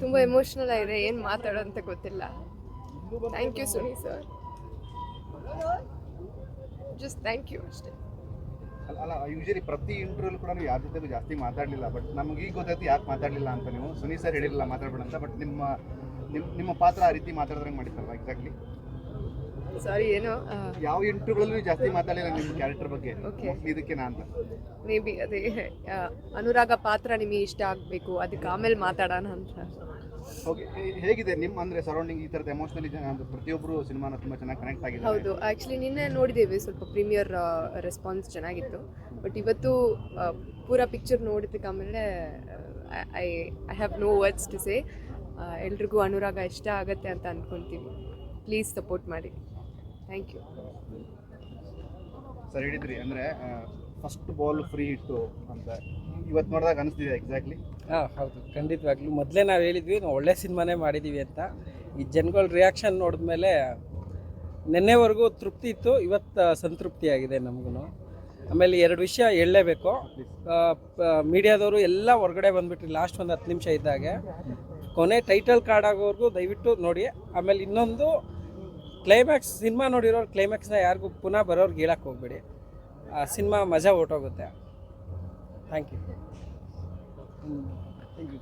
ತುಂಬ ಎಮೋಷ್ನಲ್ ಆಗಿದೆ ಏನು ಮಾತಾಡೋ ಅಂತ ಗೊತ್ತಿಲ್ಲ. Thank you Suni sir just thank you ಅಷ್ಟೇ. ಅಲ್ಲ ಯೂಶಲಿ ಪ್ರತಿ ಇಂಟರ್ವ್ಯೂ ಕೂಡ ನೀವು ಯಾರ ಜೊತೆಗೂ ಜಾಸ್ತಿ ಮಾತಾಡಲಿಲ್ಲ ಬಟ್ ನಮ್ಗೆ ಈಗ ಗೊತ್ತಾಯ್ತು ಯಾಕೆ ಮಾತಾಡಲಿಲ್ಲ ಅಂತ ನೀವು ಸುನಿ ಸರ್ ಹೇಳಿರಲಿಲ್ಲ ಮಾತಾಡ್ಬೇಡ ಅಂತ ಬಟ್ ನಿಮ್ಮ ನಿಮ್ಮ ನಿಮ್ಮ ಪಾತ್ರ ಆ ರೀತಿ ಮಾತಾಡಿದ್ರಂಗೆ ಮಾಡಿದ್ರಲ್ಲ ಎಕ್ಸಾಕ್ಟ್ಲಿ ಸಾರಿ ಏನೋ? ಯಾವ ಇಂಟರ್ವ್ಯೂಗಳಲ್ಲೂ ಜಾಸ್ತಿ ಮಾತಾಡಲಿಲ್ಲ ನಿಮ್ಮ ಕ್ಯಾರೆಕ್ಟರ್ ಬಗ್ಗೆ. ಓಕೆ ಇದಕ್ಕೆ ನಾನು ಅಂತ. ಮೇ ಬಿ ಅದೇ ಅನುರಾಗ ಪಾತ್ರ ನಿಮಗೆ ಇಷ್ಟ ಆಗಬೇಕು ಅದಕ್ಕೆ ಆಮೇಲೆ ಮಾತಾಡೋಣ ಅಂತ. ಓಕೆ ಹೇಗಿದೆ ನಿಮ್ಮ ಅಂದ್ರೆ ಸರೌಂಡಿಂಗ್ ಈ ಥರದ ಎಮೋಷನಲಿ ಪ್ರತಿಯೊಬ್ಬರು ಸಿನಿಮಾನ ತುಂಬ ಚೆನ್ನಾಗಿ ಕನೆಕ್ಟ್ ಆಗಿದೆ ಹೌದು ಆ್ಯಕ್ಚುಲಿ ನಿನ್ನೆ ನೋಡಿದ್ದೇವೆ ಸ್ವಲ್ಪ ಪ್ರೀಮಿಯರ್ ರೆಸ್ಪಾನ್ಸ್ ಚೆನ್ನಾಗಿತ್ತು. ಬಟ್ ಇವತ್ತು ಪೂರಾ ಪಿಕ್ಚರ್ ನೋಡಿದ್ದಕ್ಕೆ ಆಮೇಲೆ I I have no words to say ಎಲ್ರಿಗೂ ಅನುರಾಗ ಇಷ್ಟ ಆಗತ್ತೆ ಅಂತ ಅಂದ್ಕೊತೀವಿ ಪ್ಲೀಸ್ ಸಪೋರ್ಟ್ ಮಾಡಿ. ಥ್ಯಾಂಕ್ ಯು ಸರ್ ಹೇಳಿದ್ರಿ ಅಂದರೆ ಫಸ್ಟ್ ಬಾಲ್ ಫ್ರೀ ಇಟ್ಟು ಅಂತ. ಇವತ್ತು ನೋಡಿದಾಗ ಅನಿಸ್ತಿದೆ ಎಕ್ಸಾಕ್ಟ್ಲಿ ಹಾಂ ಹೌದು ಖಂಡಿತವಾಗ್ಲೂ. ಮೊದಲೇ ನಾವು ಹೇಳಿದ್ವಿ ನಾವು ಒಳ್ಳೆ ಸಿನಿಮಾನೇ ಮಾಡಿದ್ದೀವಿ ಅಂತ. ಈ ಜನಗಳ ರಿಯಾಕ್ಷನ್ ನೋಡಿದ ಮೇಲೆ ನಿನ್ನೆವರೆಗೂ ತೃಪ್ತಿ ಇತ್ತು ಇವತ್ತು ಸಂತೃಪ್ತಿ ಆಗಿದೆ ನಮಗೂ ಆಮೇಲೆ ಎರಡು ವಿಷಯ ಹೇಳಲೇಬೇಕು. ಮೀಡಿಯಾದವರು ಎಲ್ಲ ಹೊರಗಡೆ ಬಂದುಬಿಟ್ರಿ ಲಾಸ್ಟ್ ಒಂದು ಹತ್ತು ನಿಮಿಷ ಇದ್ದಾಗೆ. ಕೊನೆ ಟೈಟಲ್ ಕಾರ್ಡ್ ಆಗೋವರೆಗೂ ದಯವಿಟ್ಟು ನೋಡಿ ಆಮೇಲೆ ಇನ್ನೊಂದು ಕ್ಲೈಮ್ಯಾಕ್ಸ್ ಸಿನಿಮಾ ನೋಡಿರೋರು ಕ್ಲೈಮ್ಯಾಕ್ಸ್ನ ಯಾರಿಗೂ ಪುನಃ ಬರೋರ್ಗೆ ಹೇಳಕ್ಕೆ ಹೋಗ್ಬೇಡಿ. ಆ ಸಿನಿಮಾ ಮಜಾ ಹೊರ್ಟೋಗುತ್ತೆ. Thank you. Thank you